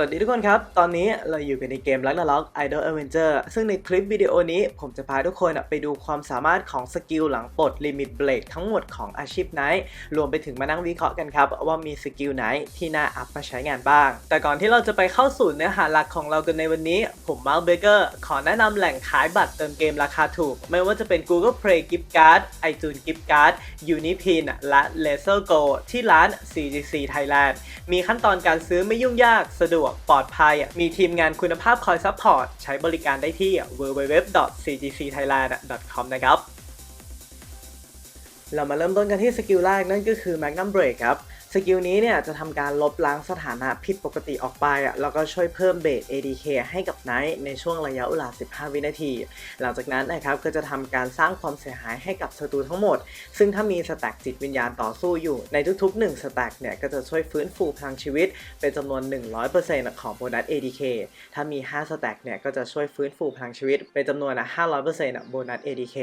วัสดีทุกคนครับ ตอนนี้เราอยู่กันในเกม Ragnarok Idol Avenger ซึ่งในคลิปวิดีโอนี้ผมจะพาทุกคนไปดูความสามารถของสกิลหลังปลด Limit Break ทั้งหมดของอาชีพไนท์รวมไปถึงมานั่งวิเคราะห์กันครับ ว่ามีสกิลไหนที่น่าอัพมาใช้งานบ้าง แต่ก่อนที่เราจะไปเข้าสู่เนื้อหาหลักของเรากันในวันนี้ ผมมาร์คเบเกอร์ขอแนะนำแหล่งขายบัตรเติมเกมราคาถูก ไม่ว่าจะเป็น Google Play Gift Card iTunes Gift Card Unipin และ Laser Go ที่ร้าน CGC Thailand มีขั้นตอนการซื้อไม่ยุ่งยากสะดวกปลอดภัย มีทีมงานคุณภาพคอยซัพพอร์ต ใช้บริการได้ที่ www.cgcthailand.com นะครับเรามาเริ่มต้นกันที่สกิลแรกนั่นก็คือ Magnum Break ครับ สกิลนี้เนี่ยจะทำการลบล้างสถานะผิดปกติออกไปอะแล้วก็ช่วยเพิ่มเบส ADK ให้กับไนท์ในช่วงระยะเวลา 15 วินาที หลังจากนั้นนะครับก็จะทำการสร้างความเสียหายให้กับศัตรูทั้งหมด ซึ่งถ้ามีสแต็กจิตวิญญาณต่อสู้อยู่ในทุกๆ 1 สแต็กเนี่ยก็จะช่วยฟื้นฟูพลังชีวิต เป็นจำนวน 100%ของโบนัส ADK ถ้ามี 5 สแต็กเนี่ยก็จะช่วยฟื้นฟูพลังชีวิต เป็นจำนวน 500%โบนัส ADK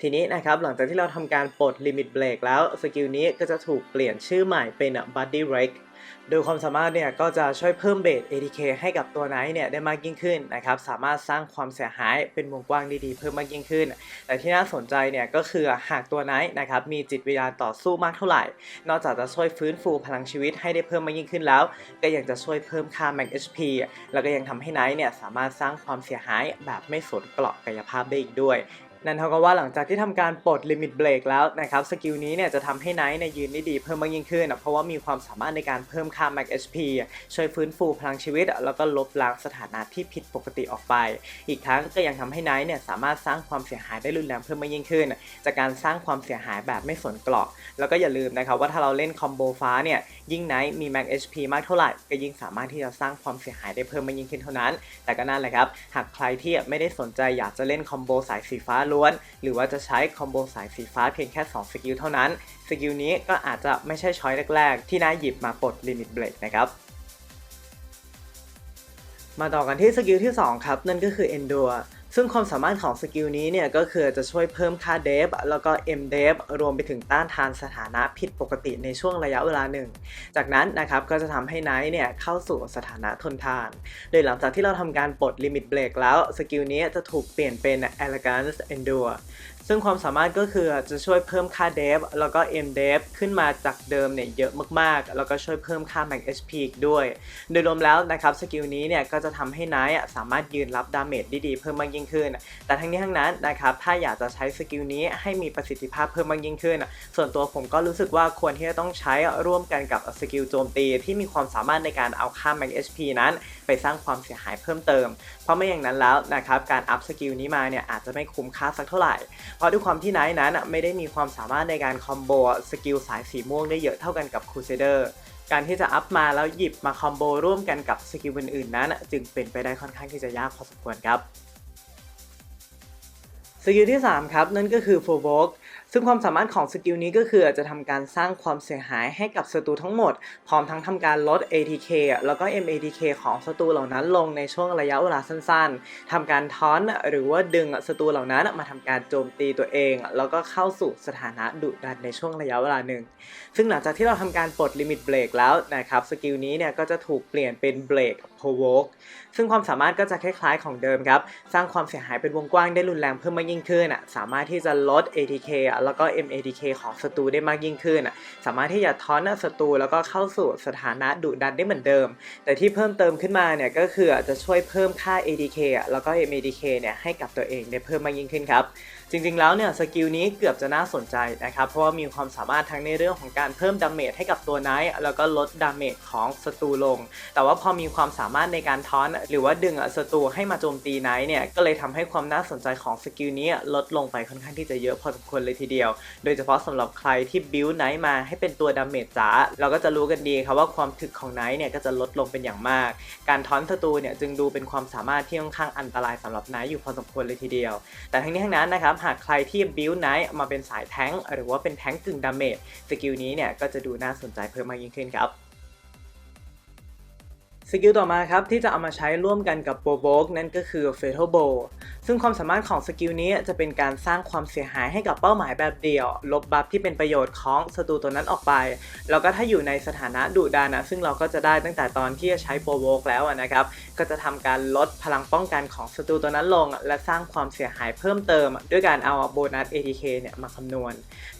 ทีนี้นะครับหลังจากที่เราทำการปลด Limit Break แล้วสกิลนี้ก็จะถูกเปลี่ยนชื่อใหม่เป็น Buddy Break โดยความสามารถเนี่ยก็จะช่วยเพิ่มเบส ATK ให้กับตัวไนท์เนี่ยได้มากยิ่งขึ้นนะครับสามารถสร้างความเสียหายเป็นวงกว้างดีๆ เพิ่มมากยิ่งขึ้น แต่ที่น่าสนใจเนี่ยก็คือหากตัวไนท์นะครับมีจิตวิญญาณต่อสู้มากเท่าไหร่ นอกจากจะช่วยฟื้นฟูพลังชีวิตให้ได้เพิ่มมากยิ่งขึ้นแล้ว ก็ยังจะช่วยเพิ่มค่า Max HP แล้วก็ยังทำให้ไนท์เนี่ยสามารถสร้างความเสียหายแบบไม่สนเกราะกายภาพได้อีกด้วย นั่นเท่ากับว่าหลังจากที่ทำการปลด Limit Break แล้วนะครับสกิลนี้เนี่ยจะทำให้ไนท์เนี่ยยืนได้ดีเพิ่มมากยิ่งขึ้นอะเพราะว่ามีความสามารถในการเพิ่มค่า Max HP ช่วยฟื้นฟูพลังชีวิต แล้วก็ลบล้างสถานะที่ผิดปกติออกไป อีกทั้งก็ยังทำให้ไนท์เนี่ยสามารถสร้างความเสียหายได้รุนแรงเพิ่มมากยิ่งขึ้น จากการสร้างความเสียหายแบบไม่สนกราะแล้วก็อย่าลืมนะครับว่าถ้าเราเล่นคอมโบฟ้าเนี่ยยิ่งไนท์มี Max HP มากเท่าไหร่ก็ยิ่งสามารถที่จะสร้างความเสียหายได้เพิ่มมากยิ่งขึ้นเท่านั้น แต่ก็นั่นแหละครับหากใครที่ไม่ได้สนใจอยากจะเล่นคอมโบสายสีฟ้าลวนหรือว่าจะใช้คอมโบสายสีฟ้าเพียงแค่ 2 สกิลเท่านั้น สกิลนี้ก็อาจจะไม่ใช่ช้อยแรกๆ ที่น่าหยิบมาปลดลิมิตเบรกนะครับมาต่อกันที่สกิลที่ 2 ครับ นั่นก็คือ Endure ซึ่งความสามารถของสกิลนี้เนี่ยก็คือจะช่วยเพิ่มค่าเดฟแล้วก็ M เดฟรวมไปถึงต้านทานสถานะผิดปกติในช่วงระยะเวลาหนึ่ง จากนั้นนะครับก็จะทำให้ไนท์เนี่ยเข้าสู่สถานะทนทาน โดยหลังจากที่เราทำการปลดลิมิตเบรกแล้วสกิลนี้จะถูกเปลี่ยนเป็น Elegance Endure ซึ่งความสามารถก็คือจะช่วยเพิ่มค่าเดฟแล้วก็ M เดฟขึ้นมาจากเดิมเนี่ยเยอะมากๆ แล้วก็ช่วยเพิ่มค่า Max HP อีกด้วย โดยรวมแล้วนะครับสกิลนี้เนี่ยก็จะทำให้ไนท์สามารถยืนรับดาเมจได้ดีเพิ่มมากยิ่งขึ้น แต่ทั้งนี้ทั้งนั้นนะครับถ้าอยากจะใช้สกิลนี้ให้มีประสิทธิภาพเพิ่มมากยิ่งขึ้น ส่วนตัวผมก็รู้สึกว่าควรที่จะต้องใช้ร่วมกันกับสกิลโจมตีที่มีความสามารถในการเอาค่า Max HP นั้น ไปสร้างความเสียหายเพิ่มเติม เพราะไม่อย่างนั้นแล้วนะครับการอัพสกิลนี้มาเนี่ยอาจจะไม่คุ้มค่าสักเท่าไหร่ เพราะด้วยความที่ไนท์นั้นไม่ได้มีความสามารถในการคอมโบสกิลสายสีม่วงได้เยอะเท่ากันกับครูเซเดอร์การที่จะอัพมาแล้วหยิบมาคอมโบร่วมกันกับสกิลอื่นๆนั้น จึงเป็นไปได้ค่อนข้างที่จะยากพอสมควรครับสกิลที่ 3 ครับ นั่นก็คือ Full v o g ซึ่งความสามารถของสกิลนี้ก็คือจะทำการสร้างความเสียหายให้กับศัตรูทั้งหมด พร้อมทั้งทำการลด ATK แล้วก็ MATK ของศัตรูเหล่านั้นลงในช่วงระยะเวลาสั้นๆทำการท้อนหรือว่าดึงศัตรูเหล่านั้นมาทำการโจมตีตัวเอง แล้วก็เข้าสู่สถานะดุดันในช่วงระยะเวลาหนึ่ง ซึ่งหลังจากที่เราทำการปลดลิมิตเบรกแล้วนะครับสกิลนี้เนี่ยก็จะถูกเปลี่ยนเป็นเบรก Provoke ซึ่งความสามารถก็จะคล้ายๆของเดิมครับ สร้างความเสียหายเป็นวงกว้างได้รุนแรงเพิ่มมากยิ่งขึ้นอะสามารถที่จะลด ATK อะแล้วก็ MATK ของศัตรูได้มากยิ่งขึ้นอะสามารถที่จะทอนศัตรูแล้วก็เข้าสู่สถานะดุดันได้เหมือนเดิม แต่ที่เพิ่มเติมขึ้นมาเนี่ยก็คือจะช่วยเพิ่มค่า ATK อะแล้วก็ MATK เนี่ยให้กับตัวเองได้เพิ่มมากยิ่งขึ้นครับจริงๆแล้วเนี่ยสกิลนี้เกือบจะน่าสนใจนะครับเพราะว่ามีความสามารถทั้งในเรื่องของการเพิ่มดาเมจให้กับตัวไนท์แล้วก็ลดดาเมจของศัตรูลง แต่ว่าพอมีความสามารถในการทอนหรือว่าดึงศัตรูให้มาโจมตีไนท์เนี่ยก็เลยทำให้ความน่าสนใจของสกิลนี้ลดลงไปค่อนข้างที่จะเยอะพอสมควรเลยทีเดียว โดยเฉพาะสำหรับใครที่บิวไนท์มาให้เป็นตัวดาเมจจ๋าเราก็จะรู้กันดีครับว่าความถึกของไนท์เนี่ยก็จะลดลงเป็นอย่างมาก การทอนศัตรูเนี่ยจึงดูเป็นความสามารถที่ค่อนข้างอันตรายสำหรับไนท์อยู่พอสมควรเลยทีเดียว แต่ทั้งนี้ทั้งนั้นนะครับหากใครที่บิลไนท์มาเป็นสายแท้งค์หรือว่าเป็นแท้งค์กึ่งดาเมจสกิลนี้เนี่ยก็จะดูน่าสนใจเพิ่มมากยิ่งขึ้นครับสกิลต่อมาครับที่จะเอามาใช้ร่วมกันกับโบโบกนั่นก็คือ Fatal b โบ ซึ่งความสามารถของสกิลนี้จะเป็นการสร้างความเสียหายให้กับเป้าหมายแบบเดียว ลบบัฟที่เป็นประโยชน์ของศัตรูตัวนั้นออกไป แล้วก็ถ้าอยู่ในสถานะดุดานะ ซึ่งเราก็จะได้ตั้งแต่ตอนที่จะใช้โปรโวกแล้วนะครับ ก็จะทำการลดพลังป้องกันของศัตรูตัวนั้นลง และสร้างความเสียหายเพิ่มเติม ด้วยการเอาโบนัส ATK เนี่ยมาคำนวณ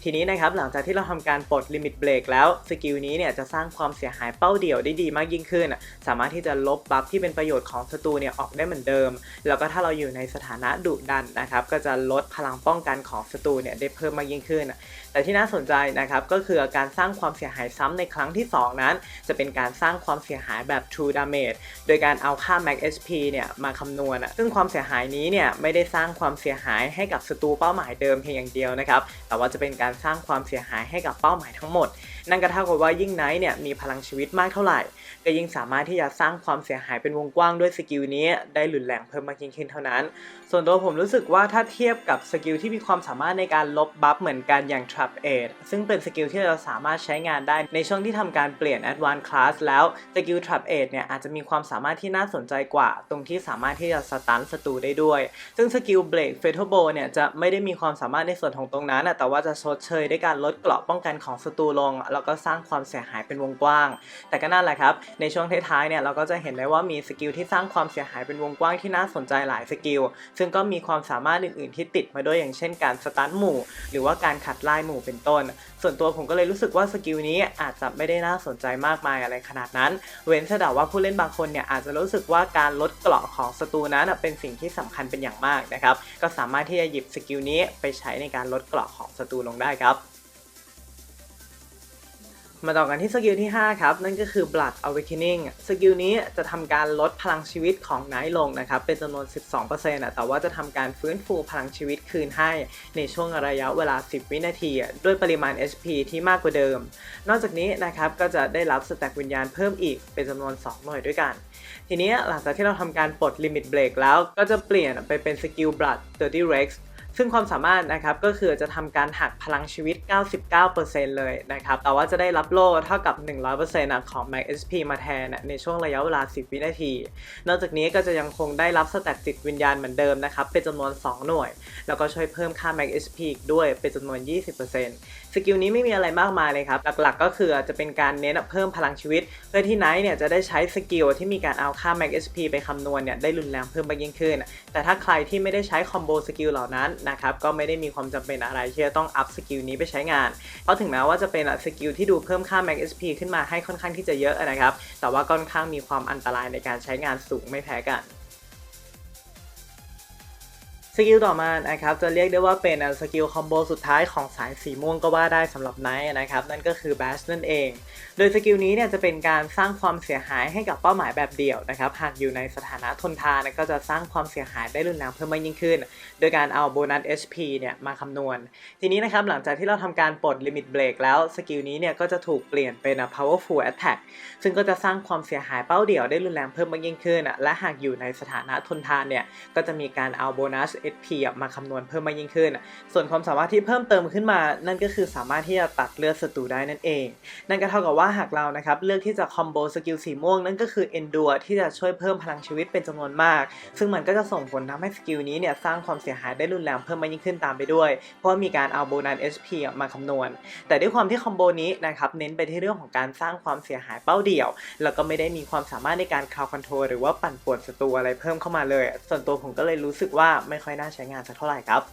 ทีนี้นะครับหลังจากที่เราทำการปลดลิมิตเบรกแล้วสกิลนี้เนี่ยจะสร้างความเสียหายเป้าเดี่ยวได้ดีมากยิ่งขึ้น สามารถที่จะลบบัฟที่เป็นประโยชน์ของศัตรูเนี่ยออกได้เหมือนเดิม แล้วก็ถ้าเราอยู่ในสถานะดุดันนะครับก็จะลดพลังป้องกันของศัตรูเนี่ยได้เพิ่มมากยิ่งขึ้น แต่ที่น่าสนใจนะครับก็คือการสร้างความเสียหายซ้ำในครั้งที่ 2 นั้น จะเป็นการสร้างความเสียหายแบบ True Damage โดยการเอาค่า Max HP เนี่ยมาคำนวณ ซึ่งความเสียหายนี้เนี่ยไม่ได้สร้างความเสียหายให้กับศัตรูเป้าหมายเดิมเพียงอย่างเดียวนะครับ แต่ว่าจะเป็นการสร้างความเสียหายให้กับเป้าหมายทั้งหมด นั่นก็เท่ากับว่ายิ่งไนท์เนี่ยมีพลังชีวิตมากเท่าไหร่ ก็ยิ่งสามารถที่จะสร้างความเสียหายเป็นวงกว้างด้วยสกิลนี้ได้หลุนแหลงเพิ่มมากยิ่งขึ้นเท่านั้น ส่วนตัวผมรู้สึกว่าถ้าเทียบกับสกิลที่มีความสามารถในการลบบัฟเหมือนกันอย่าง Trap Aid ซึ่งเป็นสกิลที่เราสามารถใช้งานได้ในช่วงที่ทำการเปลี่ยน Advanced Class แล้วสกิล Trap Aid เนี่ยอาจจะมีความสามารถที่น่าสนใจกว่า ตรงที่สามารถที่จะสตันศัตรูได้ด้วย ซึ่งสกิล Break Fatal Bow เนี่ยจะไม่ได้มีความสามารถในส่วนของตรงนั้น แต่ว่าจะชดเชยด้วยการลดเกราะป้องกันของศัตรูลง แล้วก็สร้างความเสียหายเป็นวงกว้าง แต่ก็นั่นแหละครับในช่วงท้ายๆเนี่ยเราก็จะเห็นได้ว่ามีสกิลที่สร้างความเสียหายเป็นวงกว้างที่น่าสนใจหลายสกิล ซึ่งก็มีความสามารถอื่น ๆ ที่ติดมาด้วยอย่างเช่นการสตันหมู่ หรือว่าการขัดไล่หมู่เป็นต้น ส่วนตัวผมก็เลยรู้สึกว่าสกิลนี้อาจจะไม่ได้น่าสนใจมากมายอะไรขนาดนั้น เว้นแต่ว่าผู้เล่นบางคนเนี่ยอาจจะรู้สึกว่าการลดเกราะของศัตรูนั้นเป็นสิ่งที่สำคัญเป็นอย่างมากนะครับก็สามารถที่จะหยิบสกิลนี้ไปใช้ในการลดเกราะของศัตรูลงได้ครับ มาต่อกันที่สกิลที่ 5 ครับ นั่นก็คือ Blood Awakening สกิลนี้จะทำการลดพลังชีวิตของไนท์ลงนะครับ เป็นจำนวน 12%อะแต่ว่าจะทำการฟื้นฟูพลังชีวิตคืนให้ในช่วงระยะเวลา 10 วินาที ด้วยปริมาณ HP ที่มากกว่าเดิม นอกจากนี้นะครับก็จะได้รับสแต็กวิญญาณเพิ่มอีกเป็นจำนวน 2 หน่วยด้วยกัน ทีนี้หลังจากที่เราทำการปลดลิมิตเบรกแล้วก็จะเปลี่ยนไปเป็นสกิล Blood 30 Rex ซึ่งความสามารถนะครับก็คือจะทำการหักพลังชีวิต 99%เลยนะครับแต่ว่าจะได้รับโล่เท่ากับ 100%นะของ Max SP มาแทนในช่วงระยะเวลา 10 วินาที นอกจากนี้ก็จะยังคงได้รับสแตตจิตวิญญาณเหมือนเดิมนะครับเป็นจำนวน 2 หน่วย แล้วก็ช่วยเพิ่มค่า Max SP อีกด้วยเป็นจำนวน 20%สกิลนี้ไม่มีอะไรมากมายเลยครับ หลักๆ ก็คือจะเป็นการเน้นเพิ่มพลังชีวิต เพื่อที่ไนท์เนี่ยจะได้ใช้สกิลที่มีการเอาค่า Max SP ไปคำนวณเนี่ยได้รุนแรงเพิ่มมากยิ่งขึ้น แต่ถ้าใครที่ไม่ได้ใช้คอมโบสกิลเหล่านั้นนะครับก็ไม่ได้มีความจำเป็นอะไรที่จะต้องอัพสกิลนี้ไปใช้งาน เพราะถึงแม้ว่าจะเป็นสกิลที่ดูเพิ่มค่า Max SP ขึ้นมาให้ค่อนข้างที่จะเยอะนะครับ แต่ว่าค่อนข้างมีความอันตรายในการใช้งานสูงไม่แพ้กัน สกิลต่อมานะครับจะเรียกได้ว่าเป็นสกิลคอมโบสุดท้ายของสายสีม่วงก็ว่าได้สำหรับไนท์นะครับนั่นก็คือ Bash นั่นเอง โดยสกิลนี้เนี่ยจะเป็นการสร้างความเสียหายให้กับเป้าหมายแบบเดี่ยวนะครับหากอยู่ในสถานะทนทานก็จะสร้างความเสียหายได้รุนแรงเพิ่มมากยิ่งขึ้น โดยการเอาโบนัส HP เนี่ยมาคำนวณ ทีนี้นะครับหลังจากที่เราทำการปลดลิมิตเบรกแล้วสกิลนี้เนี่ยก็จะถูกเปลี่ยนเป็น powerful attack ซึ่งก็จะสร้างความเสียหายเป้าเดี่ยวได้รุนแรงเพิ่มมากยิ่งขึ้นและหากอยู่ในสถานะทนทานเนี่ยก็จะมีการเอาโบนัส HP มาคำนวณเพิ่มมากยิ่งขึ้น ส่วนความสามารถที่เพิ่มเติมขึ้นมา นั่นก็คือสามารถที่จะตัดเลือดศัตรูได้นั่นเอง นั่นก็เท่ากับว่าหากเรานะครับเลือกที่จะคอมโบสกิลสีม่วงนั่นก็คือ Endure ที่จะช่วยเพิ่มพลังชีวิตเป็นจำนวนมาก ซึ่งมันก็จะส่งผลทำให้สกิลนี้เนี่ยสร้างความเสียหายได้รุนแรงเพิ่มมากยิ่งขึ้นตามไปด้วย เพราะมีการเอาโบนัส HP มาคำนวณ แต่ด้วยความที่คอมโบนี้นะครับเน้นไปที่เรื่องของการสร้างความเสียหายเป้าเดี่ยว แล้วก็ไม่ได้มีความสามารถในการคาวคอนโทรหรือว่าปั่นป่วนศัตรูอะไรเพิ่มเข้ามาเลย ส่วนตัวผมก็เลยรู้สึกว่าไม่ค่อยน่าใช้งานสักเท่าไหร่ครับ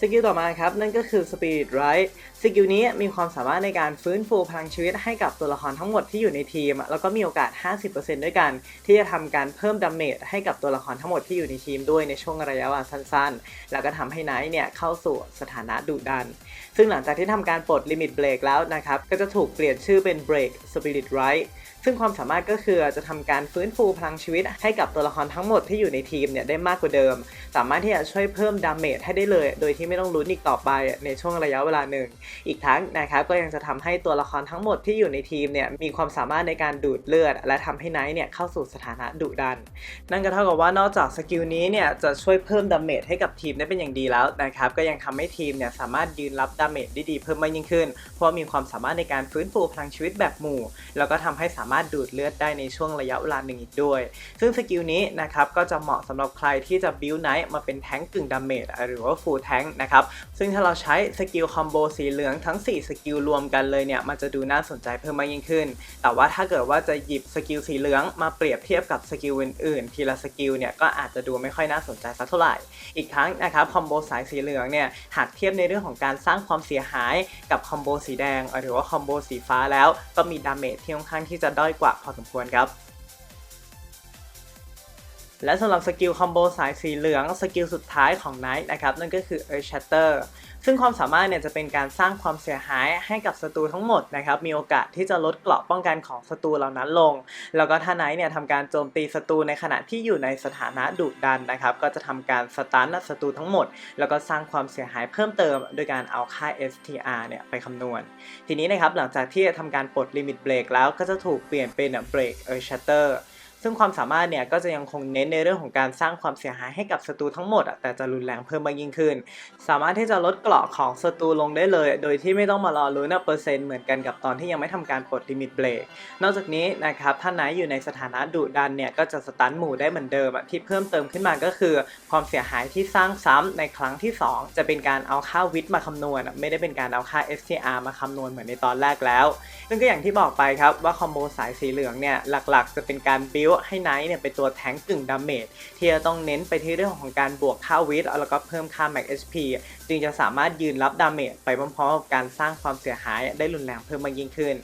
สกิลต่อมาครับนั่นก็คือ Spirit Right สกิลนี้มีความสามารถในการฟื้นฟูพลังชีวิตให้กับตัวละครทั้งหมดที่อยู่ในทีม แล้วก็มีโอกาส 50%ด้วยกัน ที่จะทำการเพิ่มดาเมจให้กับตัวละครทั้งหมดที่อยู่ในทีมด้วยในช่วงระยะเวลาสั้นๆ แล้วก็ทำให้ไนท์เนี่ยเข้าสู่สถานะดุดัน ซึ่งหลังจากที่ทำการปลดลิมิตเบรกแล้วนะครับก็จะถูกเปลี่ยนชื่อเป็น Break Spirit Right ซึ่งความสามารถก็คือจะทำการฟื้นฟูพลังชีวิต ให้กับตัวละครทั้งหมดที่อยู่ในทีมเนี่ยได้มากกว่าเดิม สามารถที่จะช่วยเพิ่มดาเมจให้ได้เลย โดยที่ไม่ต้องลุ้นอีกต่อไปในช่วงระยะเวลาหนึ่ง อีกทั้งนะครับก็ยังจะทำให้ตัวละครทั้งหมดที่อยู่ในทีมเนี่ยมีความสามารถในการดูดเลือด และทำให้ไนท์เนี่ยเข้าสู่สถานะดุดัน นั่นก็เท่ากับว่านอกจากสกิลนี้เนี่ยจะช่วยเพิ่มดาเมจให้กับทีมได้เป็นอย่างดีแล้วนะครับก็ยังทำให้ทีมเนี่ยสามารถยืนรับดาเมจได้ดีเพิ่มมากยิ่งขึ้น เพราะมีความสามารถในการฟื้นฟูพลังชีวิตแบบหมู่ แล้วก็ทำให้สามารถดูดเลือดได้ในช่วงระยะเวลาหนึ่งอีกด้วย ซึ่งสกิลนี้นะครับก็จะเหมาะสำหรับใครที่จะบิวไนท์มาเป็นแท้งกึ่งดาเมจหรือว่าฟูลแทงนะครับซึ่งถ้าเราใช้สกิลคอมโบสีเหลืองทั้ง 4 สกิลรวมกันเลยเนี่ยมันจะดูน่าสนใจเพิ่มมากยิ่งขึ้น แต่ว่าถ้าเกิดว่าจะหยิบสกิลสีเหลืองมาเปรียบเทียบกับสกิลอื่นๆทีละสกิลเนี่ยก็อาจจะดูไม่ค่อยน่าสนใจสักเท่าไหร่ อีกครั้งนะครับคอมโบสายสีเหลืองเนี่ยหากเทียบในเรื่องของการสร้างความเสียหายกับคอมโบสีแดงหรือว่าคอมโบสีฟ้าแล้วก็มีดาเมจที่ค่อนข้างที่จะด้อยกว่าพอสมควรครับ และสำหรับสกิลคอมโบสายสีเหลืองสกิลสุดท้ายของไนท์นะครับนั่นก็คือ Earth Shatter ซึ่งความสามารถเนี่ยจะเป็นการสร้างความเสียหายให้กับศัตรูทั้งหมดนะครับ มีโอกาสที่จะลดเกราะป้องกันของศัตรูเหล่านั้นลง แล้วก็ถ้าไนท์เนี่ยทำการโจมตีศัตรูในขณะที่อยู่ในสถานะดุดันนะครับ ก็จะทำการสตันศัตรูทั้งหมด แล้วก็สร้างความเสียหายเพิ่มเติม โดยการเอาค่า STR เนี่ยไปคำนวณ ทีนี้นะครับหลังจากที่ทำการปลดลิมิตเบรกแล้วก็จะถูกเปลี่ยนเป็นเบรกเออร์ชัตเตอร์ ซึ่งความสามารถเนี่ยก็จะยังคงเน้นในเรื่องของการสร้างความเสียหายให้กับศัตรูทั้งหมดอะแต่จะรุนแรงเพิ่มมากยิ่งขึ้น สามารถที่จะลดเกราะของศัตรูลงได้เลย โดยที่ไม่ต้องมารอลุ้นเปอร์เซ็นต์เหมือนกันกับตอนที่ยังไม่ทำการปลดลิมิตเบรกนอกจากนี้นะครับถ้าไหนอยู่ในสถานะดุดันเนี่ยก็จะสตันหมู่ได้เหมือนเดิมที่เพิ่มเติมขึ้นมาก็คือ ความเสียหายที่สร้างซ้ำในครั้งที่ 2 จะเป็นการเอาค่าวิทย์มาคำนวณ ไม่ได้เป็นการเอาค่า STR มาคำนวณเหมือนในตอนแรกแล้วซึ่งก็อย่างที่บอกไปครับว่าคอมโบสายสีเหลืองเนี่ยหลักๆ จะเป็นการบิวให้ไนท์เนี่ยเป็นตัวแทงกึ่งดาเมจที่จะต้องเน้นไปที่เรื่องของการบวกค่าวิทแล้วก็เพิ่มค่าแม็กเอชพีจึงจะสามารถยืนรับดาเมจไปพร้อมๆกับการสร้างความเสียหายได้รุนแรงเพิ่มมากยิ่งขึ้น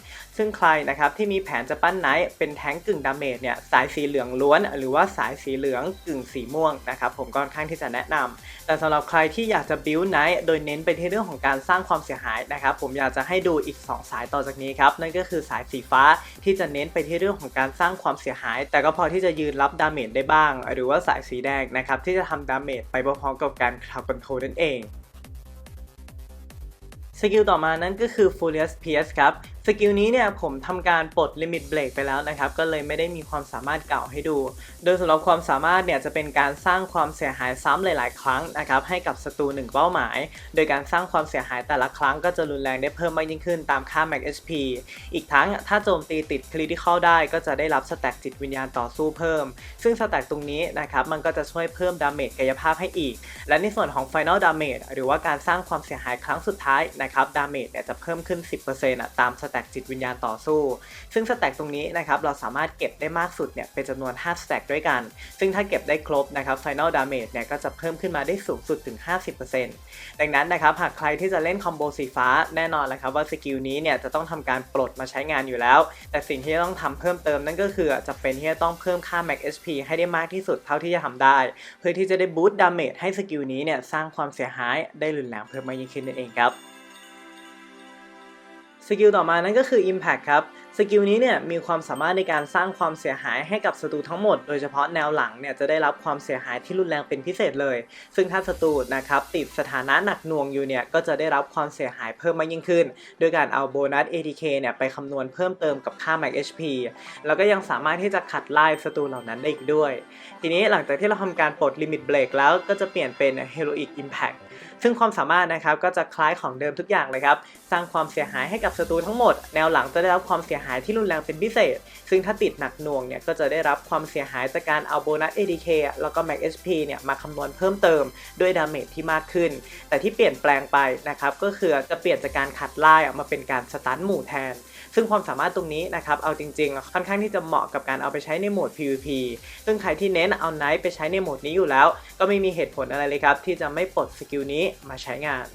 ซึ่งใครนะครับที่มีแผนจะปั้นไนท์เป็นแท้งกึ่งดาเมจเนี่ยสายสีเหลืองล้วน หรือว่าสายสีเหลืองกึ่งสีม่วงนะครับผมก็ค่อนข้างที่จะแนะนำแต่สำหรับใครที่อยากจะบิวไนท์โดยเน้นไปที่เรื่องของการสร้างความเสียหายนะครับผมอยากจะให้ดูอีก 2 สายต่อจากนี้ครับนั่นก็คือสายสีฟ้าที่จะเน้นไปที่เรื่องของการสร้างความเสียหาย แต่ก็พอที่จะยืนรับดาเมจได้บ้าง หรือว่าสายสีแดงนะครับที่จะทำดาเมจไปพร้อมๆกับการคลาวคอนโทรลนั่นเองสกิลต่อมานั้นก็คือ Furious Pierce ครับสกิลนี้เนี่ยผมทำการปลดลิมิตเบรกไปแล้วนะครับ ก็เลยไม่ได้มีความสามารถเก่าให้ดู โดยสำหรับความสามารถเนี่ยจะเป็นการสร้างความเสียหายซ้ำหลาย ๆ ครั้งนะครับให้กับศัตรูหนึ่งเป้าหมาย โดยการสร้างความเสียหายแต่ละครั้งก็จะรุนแรงได้เพิ่มมากยิ่งขึ้นตามค่า Max HP อีกทั้งถ้าโจมตีติด Critical ได้ก็จะได้รับสแต็กจิตวิญญาณต่อสู้เพิ่ม ซึ่งสแต็กตรงนี้นะครับมันก็จะช่วยเพิ่มดาเมจกายภาพให้อีก และในส่วนของ Final Damage หรือว่าการสร้างความเสียหายครั้งสุดท้ายนะครับดาเมจเนี่ยจะเพิ่มขึ้น 10%ตามสแต็กจิตวิญญาณต่อสู้ ซึ่งสแต็กตรงนี้นะครับเราสามารถเก็บได้มากสุดเนี่ยเป็นจำนวน5สแต็กด้วยกัน ซึ่งถ้าเก็บได้ครบนะครับ Final Damage เนี่ยก็จะเพิ่มขึ้นมาได้สูงสุดถึง 50%ดังนั้นนะครับหากใครที่จะเล่นคอมโบสีฟ้าแน่นอนเลยครับว่าสกิลนี้เนี่ยจะต้องทำการปลดมาใช้งานอยู่แล้ว แต่สิ่งที่ต้องทำเพิ่มเติมนั่นก็คือจะเป็นที่จะต้องเพิ่มค่า Max HP ให้ได้มากที่สุดเท่าที่จะทำได้ เพื่อที่จะได้บูสต์ดาเมจให้สกิลนี้เนี่ยสร้างความเสียหายได้รุนแรงเพิ่มมากยิ่งขึ้นนั่นเองครับ สกิลต่อมานั่นก็คือ Impact ครับ สกิลนี้เนี่ยมีความสามารถในการสร้างความเสียหายให้กับศัตรูทั้งหมด โดยเฉพาะแนวหลังเนี่ยจะได้รับความเสียหายที่รุนแรงเป็นพิเศษเลย ซึ่งถ้าศัตรูนะครับติดสถานะหนักหน่วงอยู่เนี่ยก็จะได้รับความเสียหายเพิ่มมากยิ่งขึ้น โดยการเอาโบนัส ATK เนี่ยไปคำนวณเพิ่มเติมกับค่า Max HP แล้วก็ยังสามารถที่จะขัดไล่ศัตรูเหล่านั้นได้อีกด้วย ทีนี้หลังจากที่เราทำการปลดลิมิตเบรกแล้วก็จะเปลี่ยนเป็น Heroic Impact ซึ่งความสามารถนะครับก็จะคล้ายของเดิมทุกอย่างเลยครับ สร้างความเสียหายให้กับศัตรูทั้งหมด แนวหลังจะได้รับความเสียหายที่รุนแรงเป็นพิเศษ ซึ่งถ้าติดหนักหน่วงเนี่ยก็จะได้รับความเสียหายจากการเอาโบนัส ADK แล้วก็ Max HP เนี่ยมาคำนวณเพิ่มเติมด้วยดาเมจที่มากขึ้น แต่ที่เปลี่ยนแปลงไปนะครับก็คือจะเปลี่ยนจากการขัดไล่มาเป็นการสตันหมู่แทน ซึ่งความสามารถตรงนี้นะครับเอาจริงๆ ค่อนข้างที่จะเหมาะกับการเอาไปใช้ในโหมด PVP ซึ่งใครที่เน้นเอาไนท์ไปใช้ในโหมดนี้อยู่แล้ว ก็ไม่มีเหตุผลอะไรเลยครับที่จะไม่ปลดสกิลนี้มาใช้งาน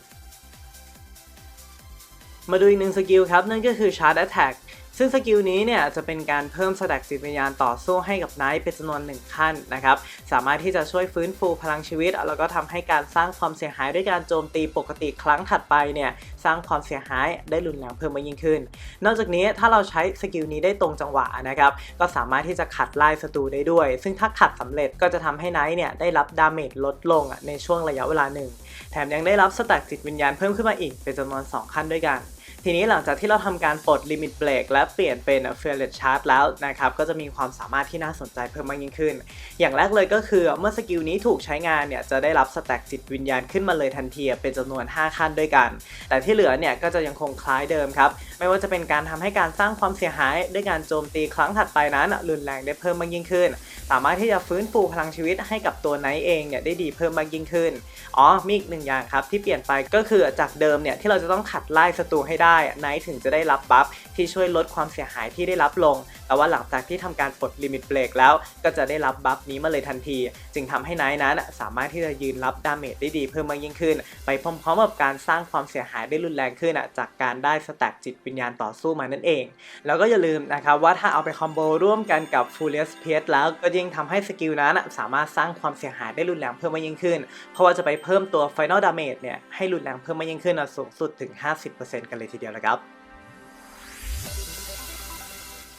มาดูอีกหนึ่งสกิลครับ นั่นก็คือ Charge Attack ซึ่งสกิลนี้เนี่ยจะเป็นการเพิ่มสแต็กจิตวิญญาณต่อสู้ให้กับไนท์เป็นจำนวนหนึ่งขั้นนะครับสามารถที่จะช่วยฟื้นฟูพลังชีวิต แล้วก็ทำให้การสร้างความเสียหายด้วยการโจมตีปกติครั้งถัดไปเนี่ยสร้างความเสียหายได้รุนแรงเพิ่มมากยิ่งขึ้น นอกจากนี้ถ้าเราใช้สกิลนี้ได้ตรงจังหวะนะครับก็สามารถที่จะขัดไล่ศัตรูได้ด้วย ซึ่งถ้าขัดสำเร็จก็จะทำให้ไนท์เนี่ยได้รับดาเมจลดลงในช่วงระยะเวลาหนึ่งแถมยังได้รับสแต็กจิตวิญญาณเพิ่มขึ้นมาอีกเป็นจำนวน 2 ขั้นด้วยกัน ทีนี้หลังจากที่เราทำการปลดลิมิตเบรกและเปลี่ยนเป็น f e a r l e s s Charge แล้วนะครับ ก็จะมีความสามารถที่น่าสนใจเพิ่มมากยิ่งขึ้น อย่างแรกเลยก็คือเมื่อสกิลนี้ถูกใช้งานเนี่ย จะได้รับสแต็กจิตวิญญาณขึ้นมาเลยทันที เป็นจำนวน 5 ขั้นด้วยกัน แต่ที่เหลือเนี่ย ก็จะยังคงคล้ายเดิมครับ ไม่ว่าจะเป็นการทำให้การสร้างความเสียหายด้วยการโจมตีครั้งถัดไปนั้นรุนแรงได้เพิ่มมากยิ่งขึ้น สามารถที่จะฟื้นฟูพลังชีวิตให้กับตัวไนท์เองเนี่ยได้ดีเพิ่มมากยิ่งขึ้น อ๋อ มีอีกหนึ่งอย่างครับที่เปลี่ยนไปก็คือจากเดิมเนี่ยที่เราจะต้องขัดไล่ศัตรูให้ได้ได้นท์ถึงจะได้รับบัฟ ที่ช่วยลดความเสียหายที่ได้รับลง แต่ว่าหลังจากที่ทำการปลดลิมิตเบรกแล้ว ก็จะได้รับบัฟนี้มาเลยทันที จึงทำให้ไนท์นั้นสามารถที่จะยืนรับดาเมจได้ดีเพิ่มมากยิ่งขึ้น ไปพร้อมๆกับการสร้างความเสียหายได้รุนแรงขึ้นจากการได้สแต็กจิตวิญญาณต่อสู้มานั่นเอง แล้วก็อย่าลืมนะครับว่าถ้าเอาไปคอมโบร่วมกันกับ f u r i o u s p i e c แล้วก็ยิ่งทำให้สกิลนั้นสามารถสร้างความเสียหายได้รุนแรงเพิ่มมากยิ่งขึ้น เพราะว่าจะไปเพิ่มตัว Final Damage เนี่ยให้รุนแรงเพิ่มมากยิ่งขึ้นสูงสุดถึง 50%กันเลยทีเดียวนะครับ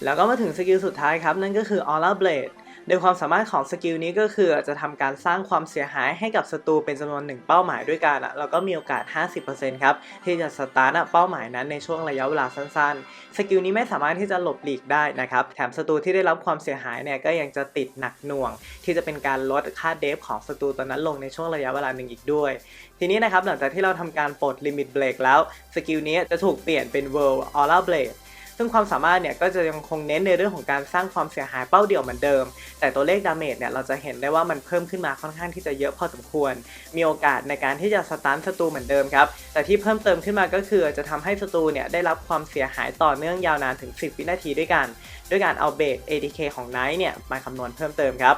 แล้วก็มาถึงสกิลสุดท้ายครับ นั่นก็คือ Aura Blade โดยความสามารถของสกิลนี้ก็คือจะทำการสร้างความเสียหายให้กับศัตรูเป็นจำนวนหนึ่งเป้าหมายด้วยกันแล้วก็มีโอกาส 50%ครับที่จะสตาร์ทเป้าหมายนั้นในช่วงระยะเวลาสั้นๆ สกิลนี้ไม่สามารถที่จะหลบหลีกได้นะครับ แถมศัตรูที่ได้รับความเสียหายเนี่ยก็ยังจะติดหนักหน่วง ที่จะเป็นการลดค่าเดฟของศัตรูตัวนั้นลงในช่วงระยะเวลาหนึ่งอีกด้วย ทีนี้นะครับหลังจากที่เราทำการปลดลิมิตเบรกแล้วสกิลนี้จะถูกเปลี่ยนเป็น World Aura Blade ซึ่งความสามารถเนี่ยก็จะยังคงเน้นในเรื่องของการสร้างความเสียหายเป้าเดี่ยวเหมือนเดิม แต่ตัวเลขดาเมจเนี่ยเราจะเห็นได้ว่ามันเพิ่มขึ้นมาค่อนข้างที่จะเยอะพอสมควร มีโอกาสในการที่จะสตันศัตรูเหมือนเดิมครับแต่ที่เพิ่มเติมขึ้นมาก็คือจะทำให้ศัตรูเนี่ยได้รับความเสียหายต่อเนื่องยาวนานถึง 10 วินาทีด้วยกัน ด้วยการเอาเบส ADK ของไนท์เนี่ยมาคำนวณเพิ่มเติมครับ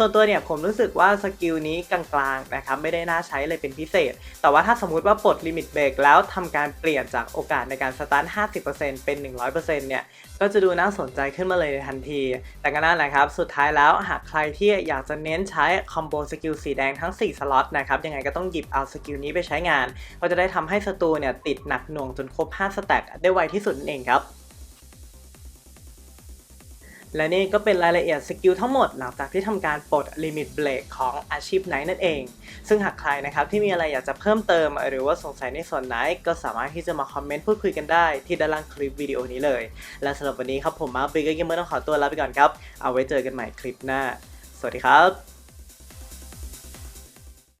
ส่วนตัวเนี่ยผมรู้สึกว่าสกิลนี้กลางๆนะครับไม่ได้น่าใช้เลยเป็นพิเศษ แต่ว่าถ้าสมมุติว่าปลดลิมิตเบรกแล้วทำการเปลี่ยนจากโอกาสในการสตาร์ท50%เป็น 100%เนี่ยก็จะดูน่าสนใจขึ้นมาเลยในทันที แต่ก็นั่นแหละครับ สุดท้ายแล้วหากใครที่อยากจะเน้นใช้คอมโบสกิลสีแดงทั้ง 4 สล็อตนะครับยังไงก็ต้องหยิบเอาสกิลนี้ไปใช้งาน ก็จะได้ทำให้ศัตรูเนี่ยติดหนักหน่วงจนครบ 5 สแต็กได้ไวที่สุดนั่นเองครับ และนี่ก็เป็นรายละเอียดสกิลทั้งหมดหลังจากที่ทำการปลดลิมิตเบรกของอาชีพไหนนั่นเอง ซึ่งหากใครนะครับที่มีอะไรอยากจะเพิ่มเติม หรือว่าสงสัยในส่วนไหน ก็สามารถที่จะมาคอมเมนต์พูดคุยกันได้ที่ด้านล่างคลิปวิดีโอนี้เลย และสำหรับวันนี้ครับผมมาร์คบิ๊กเกมเมอร์ต้องขอตัวลาไปก่อนครับ เอาไว้เจอกันใหม่คลิปหน้า สวัสดีครับ